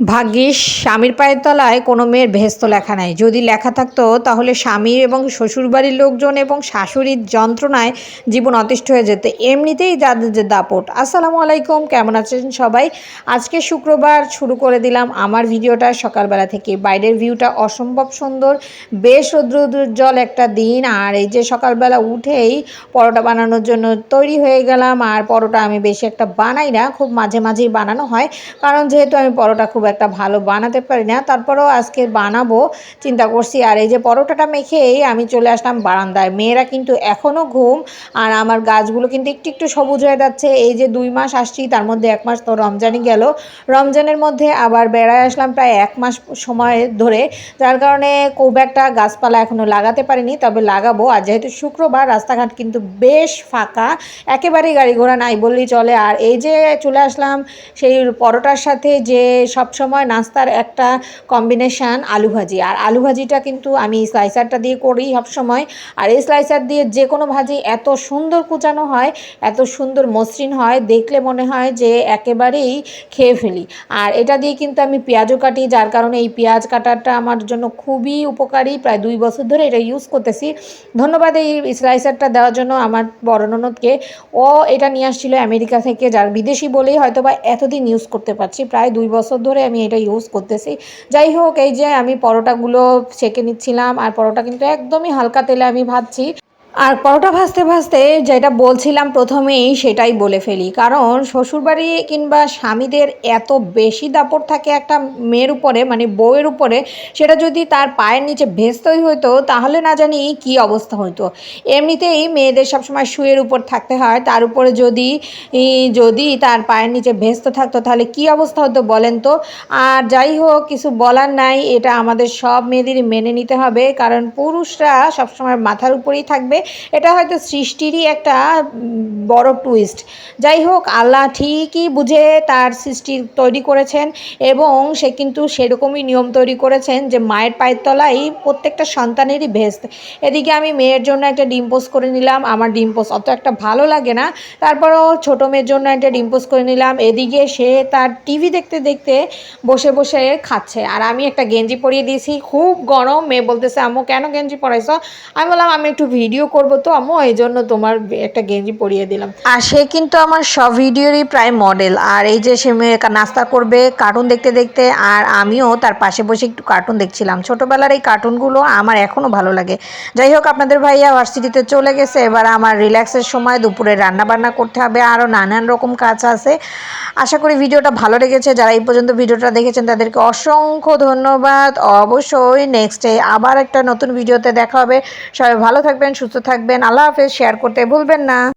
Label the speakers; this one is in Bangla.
Speaker 1: ভাগ্যিস স্বামীর পায়ের তলায় কোনো মেয়ের ভেস্ত লেখা নাই। যদি লেখা থাকতো, তাহলে স্বামী এবং শ্বশুরবাড়ির লোকজন এবং শাশুড়ির যন্ত্রণায় জীবন অতিষ্ঠ হয়ে যেত। এমনিতেই যাদের যে দাপট। আসসালামু আলাইকুম, কেমন আছেন সবাই? আজকে শুক্রবার শুরু করে দিলাম আমার ভিডিওটা সকালবেলা থেকে। বাইরের ভিউটা অসম্ভব সুন্দর, বেশ রৌদ্রোজ্জ্বল একটা দিন। আর এই যে সকালবেলা উঠেই পরোটা বানানোর জন্য তৈরি হয়ে গেলাম। আর পরোটা আমি বেশি একটা বানাই না, খুব মাঝে মাঝেই বানানো হয়। কারণ যেহেতু আমি পরোটা খুব একটা ভালো বানাতে পারি না, তারপরেও আজকে বানাবো, চিন্তা করছি। আর এই যে পরোটাটা মেখেই আমি চলে আসলাম বারান্দায়। মেয়েরা কিন্তু এখনও ঘুম, আর আমার গাছগুলো কিন্তু একটু একটু সবুজ হয়ে যাচ্ছে। এই যে দুই মাস আসছি, তার মধ্যে এক মাস তো রমজানই গেল। রমজানের মধ্যে আবার বেড়ায় আসলাম প্রায় এক মাস সময় ধরে। যার কারণে খুব একটা গাছপালা এখনও লাগাতে পারিনি, তবে লাগাবো। আর যেহেতু শুক্রবার, রাস্তাঘাট কিন্তু বেশ ফাঁকা, একেবারেই গাড়ি ঘোড়া নাই বললেই চলে। আর এই যে চলে আসলাম সেই পরোটার সাথে যে সব সময় নাস্তার একটা কম্বিনেশান আলু ভাজি। আর আলু ভাজিটা কিন্তু আমি স্লাইসারটা দিয়ে করি সব সময় আর এই স্লাইসার দিয়ে যে কোনো ভাজি এত সুন্দর কুচানো হয়, এত সুন্দর মসৃণ হয়, দেখলে মনে হয় যে একেবারেই খেয়ে ফেলি। আর এটা দিয়ে কিন্তু আমি পেঁয়াজও কাটি, যার কারণে এই পেঁয়াজ কাটাটা আমার জন্য খুবই উপকারী। প্রায় দুই বছর ধরে এটা ইউজ করতেছি। ধন্যবাদ এই স্লাইসারটা দেওয়ার জন্য আমার বড় ননদকে। ও এটা নিয়ে আসছিল আমেরিকা থেকে, যার বিদেশি বলেই হয়তো বা এতদিন ইউজ করতে পারছি। প্রায় দুই বছর ধরে আমি এটা ইউজ করতেছি। যাই হোক এই যে আমি পরোটাগুলো সেঁকে নিচ্ছিলাম, আর পরোটা কিন্তু একদমই হালকা তেলে আমি ভাজছি। আর পরোটা ভাজতে ভাজতে যেটা বলছিলাম প্রথমেই সেটাই বলে ফেলি। কারণ শ্বশুরবাড়ি কিংবা স্বামীদের এত বেশি দাপট থাকে একটা মেয়ের উপরে মানে বউয়ের উপরে, সেটা যদি তার পায়ের নিচে ভেস্তই হইতো, তাহলে না জানি কি অবস্থা হইতো। এমনিতেই মেয়েদের সবসময় শুয়ের উপর থাকতে হয়। তার উপরে যদি যদি তার পায়ের নিচে ভেস্ত থাকতো, তাহলে কি অবস্থা হতো বলেন তো? আর যাই হোক, কিছু বলার নাই, এটা আমাদের সব মেয়েদেরই মেনে নিতে হবে। কারণ পুরুষরা সবসময় মাথার উপরেই থাকবে। এটা হয়তো সৃষ্টিরই একটা বড় টুইস্ট যাই হোক, আল্লাহ ঠিকই বুঝে তার সৃষ্টি তৈরি করেছেন এবং সে কিন্তু সেরকমই নিয়ম তৈরি করেছেন যে মায়ের পায়ের তলায় প্রত্যেকটা সন্তানেরই ভেস্ত। এদিকে আমি মেয়ের জন্য একটা ডিম পোস্ট করে নিলাম, আমার ডিম পোস্ট অত একটা ভালো লাগে না। তারপরও ছোটো মেয়ের জন্য একটা ডিম পোস্ট করে নিলাম, এদিকে সে তার টিভি দেখতে দেখতে বসে বসে খাচ্ছে। আর আমি একটা গেঞ্জি পরিয়ে দিয়েছি, খুব গরম। মেয়ে বলতেছে, আম্মু, কেন গেঞ্জি পরাইছো? আমি বললাম, আমি একটু ভিডিও করব তো, আম্মু, এই জন্য তোমার একটা গেঞ্জি পরিয়ে দিলাম। আর সে কিন্তু আমার সব ভিডিওরই প্রায় মডেল। আর এই যে সে নাস্তা করবে কার্টুন দেখতে দেখতে, আর আমিও তার পাশে বসে একটু কার্টুন দেখছিলাম। ছোটোবেলার এই কার্টুনগুলো আমার এখনও ভালো লাগে। যাই হোক, আপনাদের ভাইয়া ভার্সিটিতে চলে গেছে। এবার আমার রিল্যাক্সের সময় দুপুরে রান্না বান্না করতে হবে আরও নানান রকম কাজ আছে। আশা করি ভিডিওটা ভালো লেগেছে। যারা এই পর্যন্ত ভিডিওটা দেখেছেন, তাদেরকে অসংখ্য ধন্যবাদ। অবশ্যই নেক্সটে আবার একটা নতুন ভিডিওতে দেখা হবে। সবাই ভালো থাকবেন, সুস্থ থাকবেন। আল্লাহ হাফেজ শেয়ার করতে ভুলবেন না।